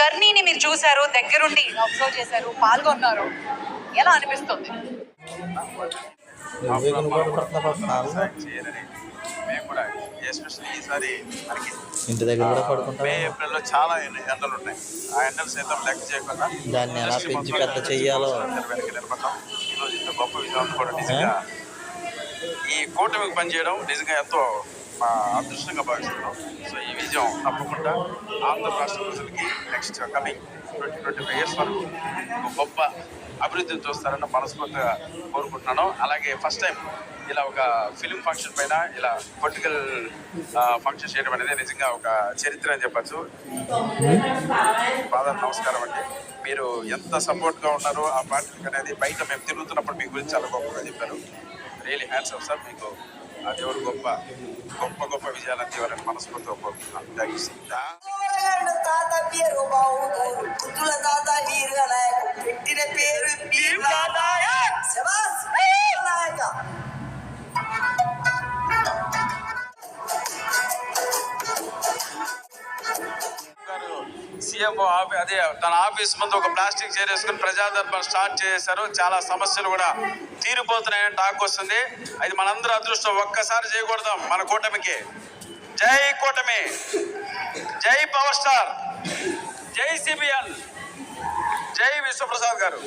జర్నీని మీరు చూశారు దగ్గరుండి అబ్జర్వ్ చేశారు పాల్గొన్నారు. ఎలా అనిపిస్తుంది? ఇంటి దగ్గర కూడా మే పడుకుంటారు ఏప్రిల్లో చాలా ఎండ- ఎండలు ఉన్నాయి. ఆ ఎండలు సైతం లెక్క చేయకుండా దాన్ని ఎలా పెంచి పెద్ద నిలబడటం ఈరోజు ఇంత గొప్ప విజయం కూడా నిజంగా ఈ కూటమికి పనిచేయడం నిజంగా ఎంతో మా అదృష్టంగా భావిస్తున్నాం. సో ఈ విజయం తప్పకుండా ఆంధ్ర రాష్ట్ర ప్రజలకి next coming twenty twenty five years వరకు ఒక గొప్ప అభివృద్ధిని చూస్తారని మనస్ఫూర్తిగా కోరుకుంటున్నాను. అలాగే ఫస్ట్ టైం ఇలా ఒక ఫిలిం ఫంక్షన్ పైన ఇలా పొలిటికల్ ఫంక్షన్ చేయడం అనేది నిజంగా ఒక చరిత్ర అని చెప్పచ్చు. బాధ నమస్కారం అండి. మీరు ఎంత సపోర్ట్గా ఉన్నారో ఆ పార్టీకి అనేది బయట మేము తిరుగుతున్నప్పుడు మీ గురించి చాలా గొప్పగా చెప్పారు. రియలీ హ్యాండ్స్ ఆఫ్ సార్ మీకు ఆ దేవుడు గొప్ప గొప్ప గొప్ప విజయాలు అందివ్వాలని మనస్ఫూర్తిగా కోరుకుంటున్నాను థ్యాంక్ యూ సీఎంఓ ఆఫీ అదే తన ఆఫీస్ ముందు ఒక ప్లాస్టిక్ చైర్ వేసుకుని స్టార్ట్ చేశారు. చాలా సమస్యలు కూడా తీరిపోతున్నాయని టాక్ వస్తుంది. అది మనందరూ అదృష్టం. ఒక్కసారి చేయకూడదాం మన కూటమికి. జై కూటమి. జై పవర్ స్టార్. జై సిబిఎన్ జై విశ్వప్రసాద్ గారు.